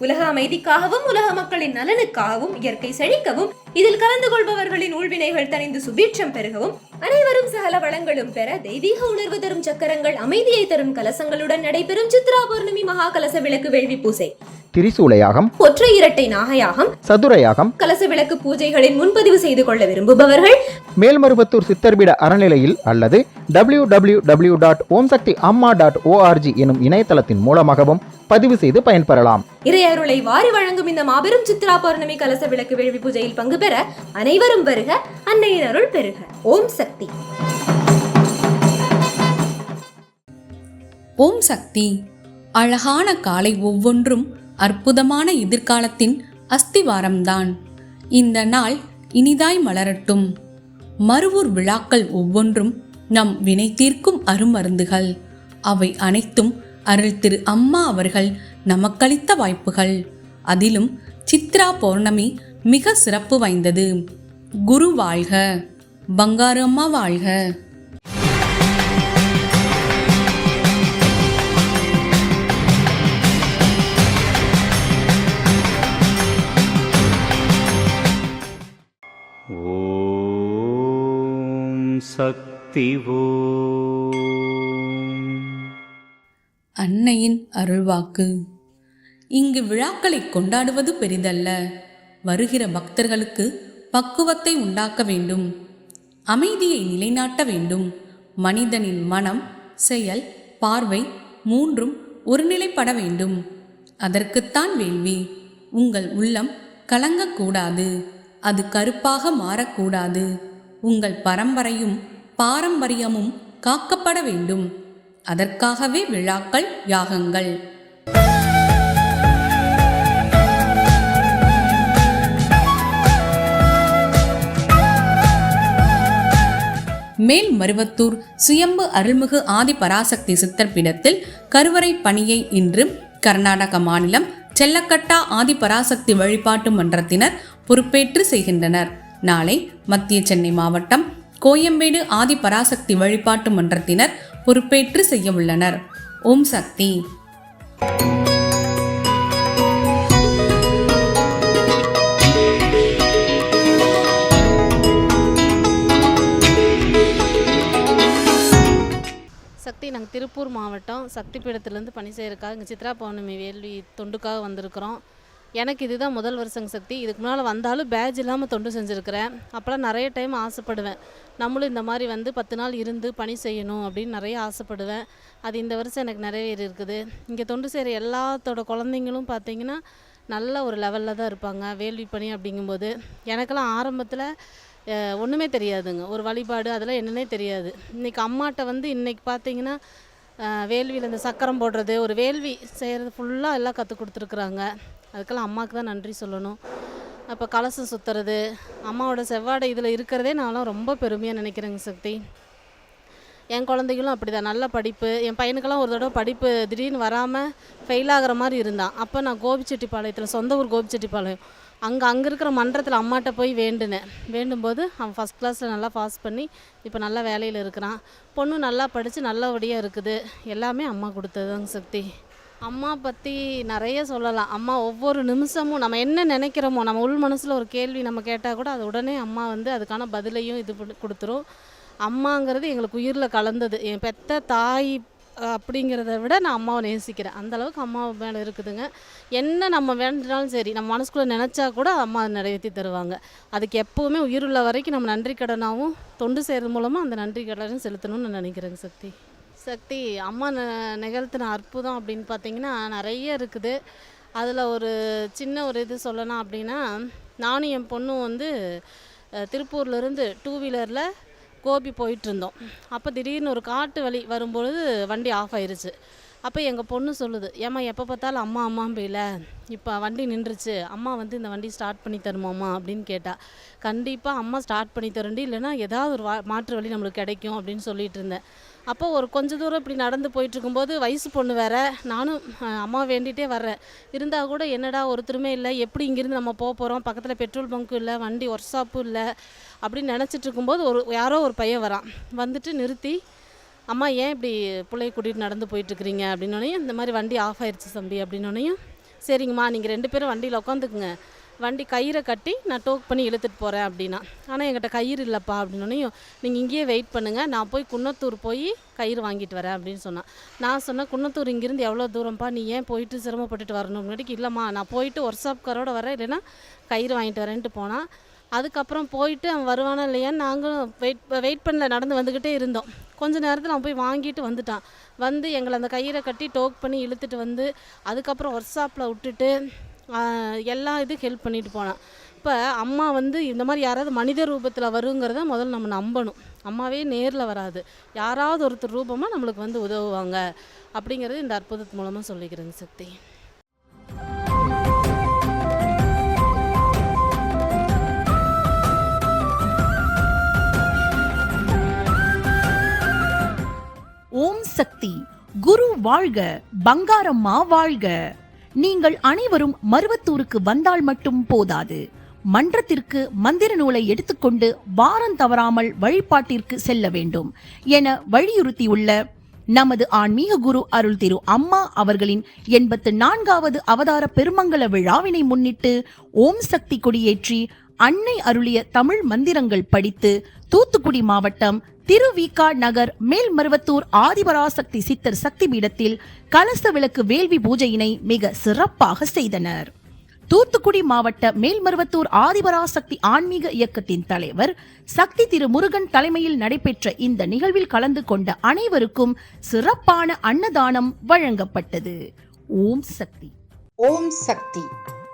உலக அமைதிக்காகவும் உலக மக்களின் நலனுக்காகவும் இயற்கை செழிக்கவும் இதில் கலந்து கொள்பவர்களின் ஊழ்வினைகள் தணிந்து சுபீட்சம் பெருகவும் அனைவரும் சகல வளங்களும் பெற தெய்வீக உணர்வு தரும் சக்கரங்கள் அமைதியை தரும் கலசங்களுடன் நடைபெறும் சித்ரா பௌர்ணமி மகா கலச விளக்கு வேள்வி பூசை. திரிசூலையாகம் ஒற்றை இரட்டை நாகையாகம் சதுரயாகம் கலச விளக்கு பூஜைகளின் முன்பதிவு செய்து கொள்ள விரும்புபவர்கள் மேல்மருவத்தூர் சித்தர்பீட அறநிலையில் அல்லது W W W dot Om Shakti Amma dot O R G எனும் இணையதளத்தின் மூலமாகவும் பதிவு செய்து பயன்பெறலாம். இறையருளை வாரி வழங்கும் இந்த மாபெரும் சித்ரா பௌர்ணமி கலச விளக்கு வேள்வி பூஜையில் பங்கு பெற அனைவரும் வருக அன்னையின் அருள் பெறுக ஓம் சக்தி. ஓம் சக்தி. அழகான காலை ஒவ்வொன்றும் அற்புதமான எதிர்காலத்தின் அஸ்திவாரம்தான். இந்த நாள் இனிதாய் மலரட்டும். மறுவூர் விழாக்கள் ஒவ்வொன்றும் நம் வினை தீர்க்கும் அருமருந்துகள். அவை அனைத்தும் அருள் திரு அம்மா அவர்கள் நமக்களித்த வாய்ப்புகள். அதிலும் சித்ரா பௌர்ணமி மிக சிறப்பு வாய்ந்தது. குரு வாழ்க. பங்காரு அம்மா வாழ்க. ॐ சக்தி ஓம். அன்னையின் அருள்வாக்கு. இங்கு விழாக்களை கொண்டாடுவது பெரிதல்ல. வருகிற பக்தர்களுக்கு பக்குவத்தை உண்டாக்க வேண்டும். அமைதியை நிலைநாட்ட வேண்டும். மனிதனின் மனம் செயல் பார்வை மூன்றும் ஒருநிலைப்பட வேண்டும். அதற்குத்தான் வேள்வி. உங்கள் உள்ளம் கலங்கக்கூடாது. அது கருப்பாக மாறக்கூடாது. உங்கள் பரம்பரையும் பாரம்பரியமும் காக்கப்பட வேண்டும். அதற்காகவே விழாக்கள் யாகங்கள். மேல் மருவத்தூர் சுயம்பு அருள்மிகு ஆதி பராசக்தி சித்தர் பீடத்தில் கருவறை பணியை இன்று கர்நாடக மாநிலம் செல்லக்கட்டா ஆதி பராசக்தி வழிபாட்டு மன்றத்தினர் பொறுப்பேற்று செய்கின்றனர். நாளை மத்திய சென்னை மாவட்டம் கோயம்பேடு ஆதி பராசக்தி வழிபாட்டு மன்றத்தினர் பொறுப்பேற்று செய்ய உள்ளனர். ஓம் சக்தி. சக்தி நாங்கள் திருப்பூர் மாவட்டம் சக்தி பீடத்துலேருந்து பணி செய்கிறக்காக இங்கே சித்ரா பௌர்ணமி வேள்வி தொண்டுக்காக வந்திருக்கிறோம். எனக்கு இதுதான் முதல் வருஷங்க சக்தி. இதுக்கு முன்னால் வந்தாலும் பேஜ் இல்லாமல் தொண்டு செஞ்சுருக்கிறேன். அப்போலாம் நிறைய டைம் ஆசைப்படுவேன். நம்மளும் இந்த மாதிரி வந்து பத்து நாள் இருந்து பணி செய்யணும் அப்படின்னு நிறைய ஆசைப்படுவேன். அது இந்த வருஷம் எனக்கு நிறைவேறி இருக்குது. இங்கே தொண்டு செய்கிற எல்லாத்தோட குழந்தைங்களும் பார்த்திங்கன்னா நல்ல ஒரு லெவலில் தான் இருப்பாங்க. வேள்வி பணி அப்படிங்கும்போது. எனக்கெல்லாம் ஆரம்பத்தில் ஒன்றுமே தெரியாதுங்க. ஒரு வழிபாடு அதெல்லாம் என்னன்னே தெரியாது. இன்றைக்கி அம்மாட்ட வந்து இன்றைக்கி பார்த்தீங்கன்னா வேள்வியில் இந்த சக்கரம் போடுறது ஒரு வேள்வி செய்கிறது ஃபுல்லாக எல்லாம் கற்றுக் கொடுத்துருக்குறாங்க. அதுக்கெல்லாம் அம்மாவுக்கு தான் நன்றி சொல்லணும். அப்போ கலசம் சுற்றுறது அம்மாவோட செவ்வாடை இதில் இருக்கிறதே நான்லாம் ரொம்ப பெருமையாக நினைக்கிறேங்க சக்தி. என் குழந்தைகளும் அப்படி தான் நல்ல படிப்பு. என் பையனுக்கெல்லாம் ஒரு தடவை படிப்பு திடீர்னு வராமல் ஃபெயில் ஆகிற மாதிரி இருந்தான். அப்போ நான் கோபிச்செட்டிப்பாளையத்தில் சொந்த ஊர் கோபிச்செட்டிப்பாளையம். அங்கே அங்கே இருக்கிற மன்றத்தில் அம்மாட்ட போய் வேண்டுனேன். வேண்டும்போது அவன் ஃபஸ்ட் கிளாஸில் நல்லா பாஸ் பண்ணி இப்போ நல்லா வேலையில் இருக்கிறான். பொண்ணு நல்லா படித்து நல்லபடியாக இருக்குது. எல்லாமே அம்மா கொடுத்ததுதாங்க சக்தி. அம்மா பற்றி நிறைய சொல்லலாம். அம்மா ஒவ்வொரு நிமிஷமும் நம்ம என்ன நினைக்கிறோமோ நம்ம உள் மனசில் ஒரு கேள்வி நம்ம கேட்டால் கூட அது உடனே அம்மா வந்து அதுக்கான பதிலையும் இது கொடுத்துரும். அம்மாங்கிறது எங்களுக்கு உயிரில் கலந்தது. என் பெத்த தாய் அப்படிங்கிறத விட நான் அம்மாவை நேசிக்கிறேன். அந்த அளவுக்கு அம்மா மேலே இருக்குதுங்க. என்ன நம்ம வேண்டினாலும் சரி நம்ம மனசுக்குள்ளே நினச்சா கூட அம்மா அதை நிறைவேற்றி தருவாங்க. அதுக்கு எப்போவுமே உயிருள்ள வரைக்கும் நம்ம நன்றி கடனாகவும் தொண்டு செய்கிறது மூலமாக அந்த நன்றி கடனும் செலுத்தணும்னு நான் நினைக்கிறேங்க சக்தி. சக்தி அம்மா ந நிகழ்த்தின அற்புதம் அப்படின்னு பார்த்தீங்கன்னா நிறைய இருக்குது. அதில் ஒரு சின்ன ஒரு இது சொல்லணும் அப்படின்னா நானும் என் பொண்ணும் வந்து திருப்பூர்லேருந்து டூ வீலரில் கோபி போயிட்டு இருந்தோம். அப்போ திடீர்னு ஒரு காட்டு வழி வரும்பொழுது வண்டி ஆஃப் ஆயிருச்சு. அப்போ எங்கள் பொண்ணு சொல்லுது ஏம்மா எப்போ பார்த்தாலும் அம்மா அம்மா போயில. இப்போ வண்டி நின்றுச்சு. அம்மா வந்து இந்த வண்டி ஸ்டார்ட் பண்ணி தருமாம்மா? அப்படின்னு கேட்டால் கண்டிப்பாக அம்மா ஸ்டார்ட் பண்ணி தரண்டி இல்லைன்னா ஏதாவது ஒரு வா மாற்று வழி நம்மளுக்கு கிடைக்கும் அப்படின்னு சொல்லிட்டு இருந்தேன். அப்போ ஒரு கொஞ்ச தூரம் இப்படி நடந்து போயிட்டு இருக்கும்போது வயசு பொண்ணு வேற நானும் அம்மா வேண்டிகிட்டே வர்றேன். இருந்தால் கூட என்னடா ஒருத்தருமே இல்லை எப்படி இங்கேருந்து நம்ம போக போகிறோம் பக்கத்தில் பெட்ரோல் பங்க்கும் இல்லை வண்டி ஒர்க் ஷாப்பும் இல்லை அப்படின்னு நினச்சிட்டு இருக்கும்போது ஒரு யாரோ ஒரு பையன் வரான். வந்துட்டு நிறுத்தி அம்மா ஏன் இப்படி பிள்ளைய கூட்டிகிட்டு நடந்து போயிட்டுருக்கிறீங்க? அப்படின்னோடனையும் இந்த மாதிரி வண்டி ஆஃப் ஆயிடுச்சு தம்பி. அப்படின்னோடனையும் சரிங்கம்மா நீங்கள் ரெண்டு பேரும் வண்டியில் உட்காந்துக்குங்க வண்டி கயிறை கட்டி நான் டோக் பண்ணி இழுத்துட்டு போகிறேன் அப்படின்னா. ஆனால் என்கிட்ட கயிறு இல்லைப்பா அப்படின்னோடனையும் நீங்கள் இங்கேயே வெயிட் பண்ணுங்கள் நான் போய் குன்னத்தூர் போய் கயிறு வாங்கிட்டு வரேன் அப்படின்னு சொன்னான். நான் சொன்னேன் குன்னத்தூர் இங்கேருந்து எவ்வளோ தூரம்ப்பா? நீ ஏன் போயிட்டு சிரமப்பட்டுட்டு வரணும்? முன்னாடிக்கு இல்லைம்மா நான் போயிட்டு ஒர்க் ஷாப்காரோட வரேன். இல்லைன்னா கயிறு வாங்கிட்டு வரேன்ட்டு போனால் அதுக்கப்புறம் போயிட்டு அவன் வருவானா இல்லையான்னு நாங்களும் வெயிட் வெயிட் பண்ணல நடந்து வந்துக்கிட்டே இருந்தோம். கொஞ்ச நேரத்தில் அவன் போய் வாங்கிட்டு வந்துட்டான். வந்து எங்களை அந்த கயிறை கட்டி டோக் பண்ணி இழுத்துட்டு வந்து அதுக்கப்புறம் ஒர்க் ஷாப்பில் விட்டுட்டு எல்லா இதுக்கும் ஹெல்ப் பண்ணிட்டு போனான். இப்போ அம்மா வந்து இந்த மாதிரி யாராவது மனித ரூபத்தில் வருங்கிறத முதல்ல நம்ம நம்பணும். அம்மாவே நேரில் வராது. யாராவது ஒருத்தர் ரூபமாக நம்மளுக்கு வந்து உதவுவாங்க. அப்படிங்கிறது இந்த அற்புதத்து மூலமாக சொல்லிக்கிறேங்க சக்தி. சக்தி. குரு வாழ்க பங்காரம்மா வாழ்க. நீங்கள் அனைவரும் மருவத்தூருக்கு வந்தால் மட்டும் போதாது. மன்றத்திற்கு மந்திர நூலை எடுத்துக்கொண்டு வாரம் தவறாமல் வழிபாட்டிற்கு செல்ல வேண்டும் என வலியுறுத்தியுள்ள நமது ஆன்மீக குரு அருள் திரு அம்மா அவர்களின் எண்பத்து நான்காவது அவதார பெருமங்கல விழாவினை முன்னிட்டு ஓம் சக்தி கொடியேற்றி அன்னை அருளிய தமிழ் மந்திரங்கள் படித்து தூத்துக்குடி மாவட்டம் திருவிகா நகர் மேல்மருவத்தூர் ஆதிபராசக்தி சித்தர் சக்தி பீடத்தில் கலச விளக்கு வேள்வி பூஜையினை மிக சிறப்பாக செய்தனர். தூத்துக்குடி மாவட்ட மேல்மருவத்தூர் ஆதிபராசக்தி ஆன்மீக இயக்கத்தின் தலைவர் சக்தி திரு முருகன் தலைமையில் நடைபெற்ற இந்த நிகழ்வில் கலந்து கொண்ட அனைவருக்கும் சிறப்பான அன்னதானம் வழங்கப்பட்டது. ஓம் சக்தி. ஓம் சக்தி.